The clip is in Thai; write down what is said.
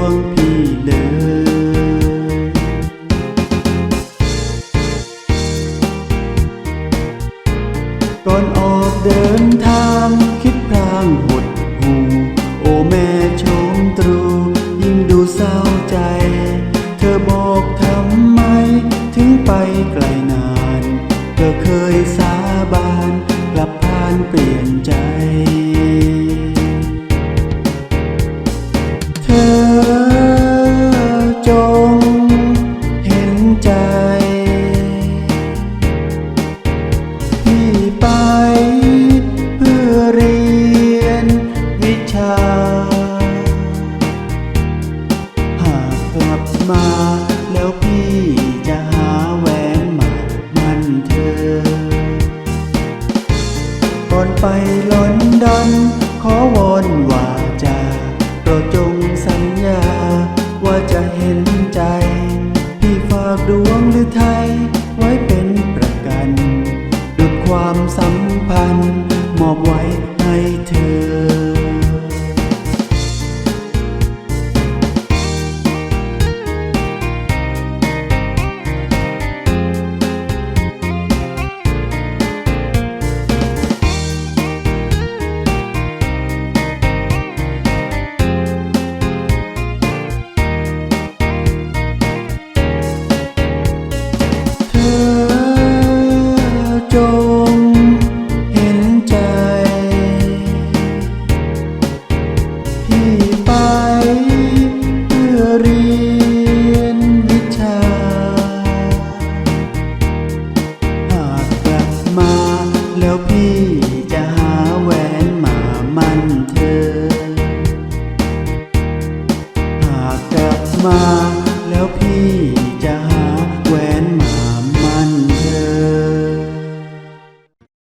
วงพี่เลยก่อนออกเดินทางคิดพลางหดหูโอแม่ชมตรู ยิ่งดูเศร้าใจ เธอบอกทำไม ถึงไปไกลนาน เธอเคยสาบานกลับพานเปลี่ยนใจ มาแล้วพี่จะหาแหวนมามันเธอ ก่อนไปลอนดอนขอวอนว่าจะโปรดจงสัญญา ว่าจะเห็นใจ พี่ฝากดวงหรือไทย ไว้เป็นประกันดุจความสัมพันธ์ มอบไว้ให้เธอ แล้